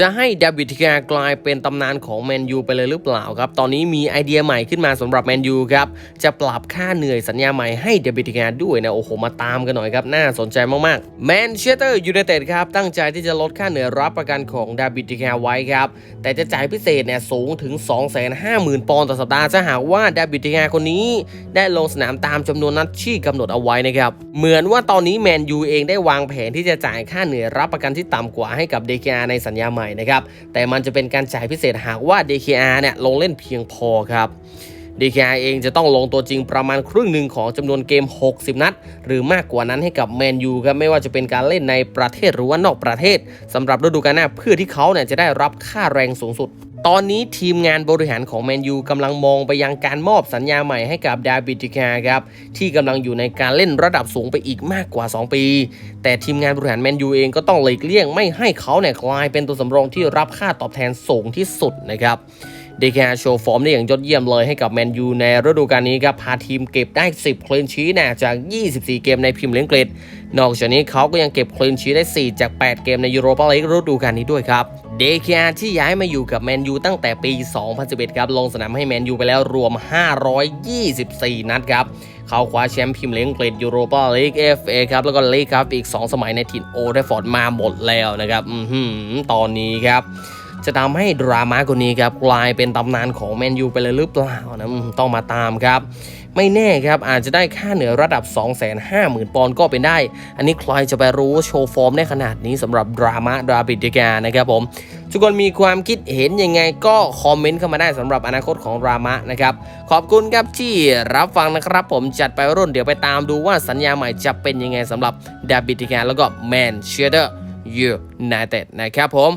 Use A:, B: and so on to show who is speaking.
A: จะให้ดาวิดทีกากลายเป็นตำนานของแมนยูไปเลยหรือเปล่าครับ ตอนนี้มีไอเดียใหม่ขึ้นมาสำหรับแมนยูครับ จะปรับค่าเหนื่อยสัญญาใหม่ให้ดาวิดทีกาด้วยนะ โอ้โห มาตามกันหน่อยครับ น่าสนใจมากๆแมนเชสเตอร์ยูไนเต็ดครับ ตั้งใจที่จะลดค่าเหนื่อยรับประกันของดาวิดทีกาไว้ครับ แต่จะจ่ายพิเศษเนี่ยสูงถึง 250,000 ปอนด์ต่อสัปดาห์ถ้าหากว่าดาวิดทีกาคนนี้ ได้ลงสนามตามจำนวนนัดที่กำหนดเอาไว้นะครับเหมือนว่าตอนนี้แมนยูเองได้วางแผนที่จะจ่ายค่าเหนื่อยรับประกันที่ต่ำกว่าให้กับ DKR ในสัญญาใหม่นะครับ แต่มันจะเป็นการจ่ายพิเศษหากว่า DKR เนี่ยลงเล่นเพียงพอครับ DKR เองจะต้องลงตัวจริงประมาณครึ่งหนึ่งของจำนวนเกม 60 นัด หรือมากกว่านั้นให้กับแมนยูครับไม่ว่าจะเป็นการเล่นในประเทศหรือว่านอกประเทศสำหรับฤดูกาลหน้าเพื่อที่เขาเนี่ยจะได้รับค่าแรงสูงสุด ตอนนี้ทีมงานบริหารของแมนยูกำลังมองไปยังการมอบสัญญาใหม่ให้กับดาบิดิกาครับ ที่กำลังอยู่ในการเล่นระดับสูงไปอีกมากกว่า 2 ปี แต่ทีมงานบริหารแมนยูเองก็ต้องหลีกเลี่ยงไม่ให้เขาเนี่ยกลายเป็นตัวสำรองที่รับค่าตอบแทนสูงที่สุดนะครับ เดคาโชว์ฟอร์มได้อย่างยอดเยี่ยมเลยให้กับแมนยูในฤดูกาลนี้ครับพาทีมเก็บได้ 10คลีนชีนะจาก 24 เกมในพรีเมียร์ลีกอังกฤษนอกจากนี้เขาก็ยังเก็บคลีนชีได้ 4 จาก 8 เกมในยูโรปาลีกฤดูกาลนี้ด้วยครับเดคาที่ย้ายมาอยู่กับแมนยูตั้งแต่ปี 2011 ครับลงสนามให้แมนยูไปแล้วรวม 524 นัดครับเขาคว้าแชมป์พรีเมียร์ลีกอังกฤษยูโรปาลีกเอฟเอครับแล้วก็ลีกครับอีก 2 สมัยในถิ่นโอเทฟฟอร์ดมาหมดแล้วนะครับอือหือตอนนี้ครับ จะทำให้ดราม่าคนนี้ครับกลายเป็นตำนานของแมนยูไปเลยหรือเปล่านะต้องมาตามครับ ไม่แน่ครับอาจจะได้ค่าเหนือระดับ 250,000 ปอนด์ก็เป็นได้ อันนี้ใครจะไปรู้โชว์ฟอร์มได้ขนาดนี้สำหรับดราม่าดราบิดกานะครับผมทุกคนมีความคิดเห็นยังไงก็คอมเมนต์เข้ามาได้สำหรับอนาคตของดราม่านะครับขอบคุณครับที่รับฟังนะครับผมจัดไปรุ่นเดี๋ยวไปตามดูว่าสัญญาใหม่จะเป็นยังไงสำหรับดาบิดกาแล้วก็แมนเชสเตอร์ยูไนเต็ดนะครับผม